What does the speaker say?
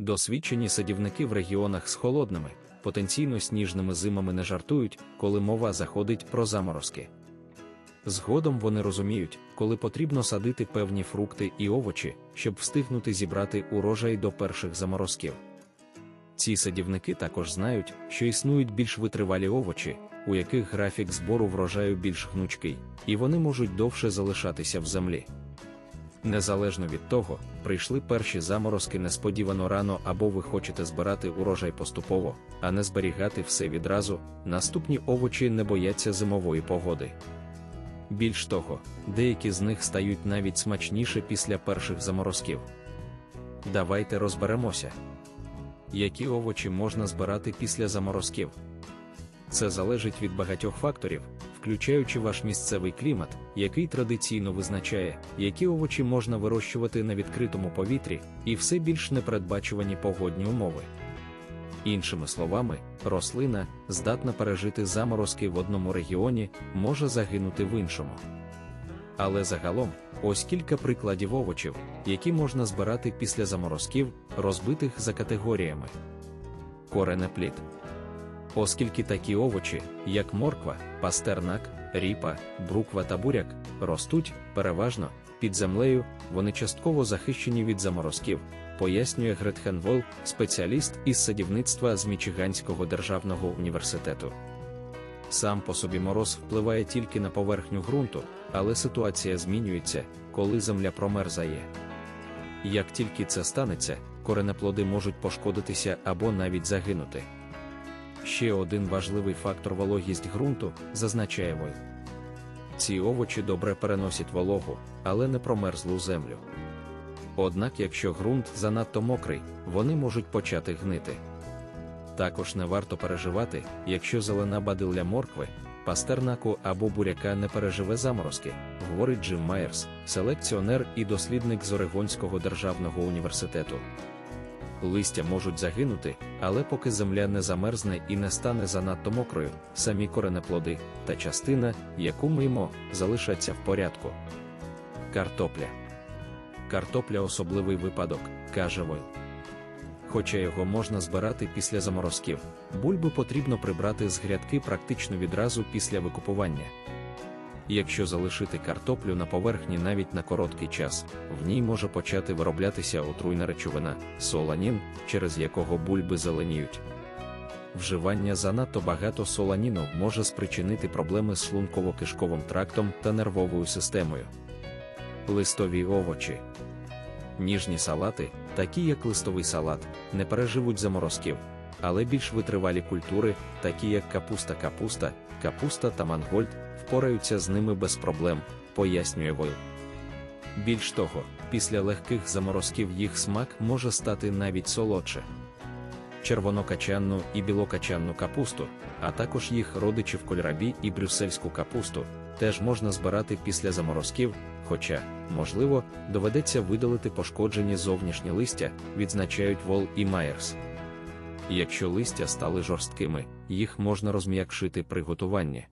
Досвідчені садівники в регіонах з холодними, потенційно сніжними зимами не жартують, коли мова заходить про заморозки. Згодом вони розуміють, коли потрібно садити певні фрукти і овочі, щоб встигнути зібрати урожай до перших заморозків. Ці садівники також знають, що існують більш витривалі овочі, у яких графік збору врожаю більш гнучкий, і вони можуть довше залишатися в землі. Незалежно від того, прийшли перші заморозки несподівано рано або ви хочете збирати урожай поступово, а не зберігати все відразу, наступні овочі не бояться зимової погоди. Більш того, деякі з них стають навіть смачніше після перших заморозків. Давайте розберемося, які овочі можна збирати після заморозків. Це залежить від багатьох факторів, включаючи ваш місцевий клімат, який традиційно визначає, які овочі можна вирощувати на відкритому повітрі, і все більш непередбачувані погодні умови. Іншими словами, рослина, здатна пережити заморозки в одному регіоні, може загинути в іншому. Але загалом, ось кілька прикладів овочів, які можна збирати після заморозків, розбитих за категоріями. Коренеплід. Оскільки такі овочі, як морква, пастернак, ріпа, бруква та буряк, ростуть переважно під землею, вони частково захищені від заморозків, пояснює Гретхен Волл, спеціаліст із садівництва з Мічиганського державного університету. Сам по собі мороз впливає тільки на поверхню ґрунту, але ситуація змінюється, коли земля промерзає. Як тільки це станеться, коренеплоди можуть пошкодитися або навіть загинути. Ще один важливий фактор вологість ґрунту, зазначає Вой. Ці овочі добре переносять вологу, але не промерзлу землю. Однак, якщо ґрунт занадто мокрий, вони можуть почати гнити. Також не варто переживати, якщо зелена бадилля моркви, пастернаку або буряка не переживе заморозки, говорить Джим Майерс, селекціонер і дослідник з Орегонського державного університету. Листя можуть загинути, але поки земля не замерзне і не стане занадто мокрою, самі коренеплоди та частина, яку ми їмо, залишаться в порядку. Картопля. Картопля особливий випадок, каже Войл. Хоча його можна збирати після заморозків, бульби потрібно прибрати з грядки практично відразу після викупування. Якщо залишити картоплю на поверхні навіть на короткий час, в ній може почати вироблятися отруйна речовина соланін, через якого бульби зеленіють. Вживання занадто багато соланіну може спричинити проблеми з шлунково-кишковим трактом та нервовою системою. Листові овочі. Ніжні салати, такі як листовий салат, не переживуть заморозків, але більш витривалі культури, такі як капуста капуста, капуста та мангольд, впораються з ними без проблем, пояснює Войл. Більш того, після легких заморозків їх смак може стати навіть солодше. Червонокачанну і білокачанну капусту, а також їх родичів кольрабі і брюссельську капусту, теж можна збирати після заморозків, хоча, можливо, доведеться видалити пошкоджені зовнішні листя, відзначають Вол і Майерс. Якщо листя стали жорсткими, їх можна розм'якшити при готуванні.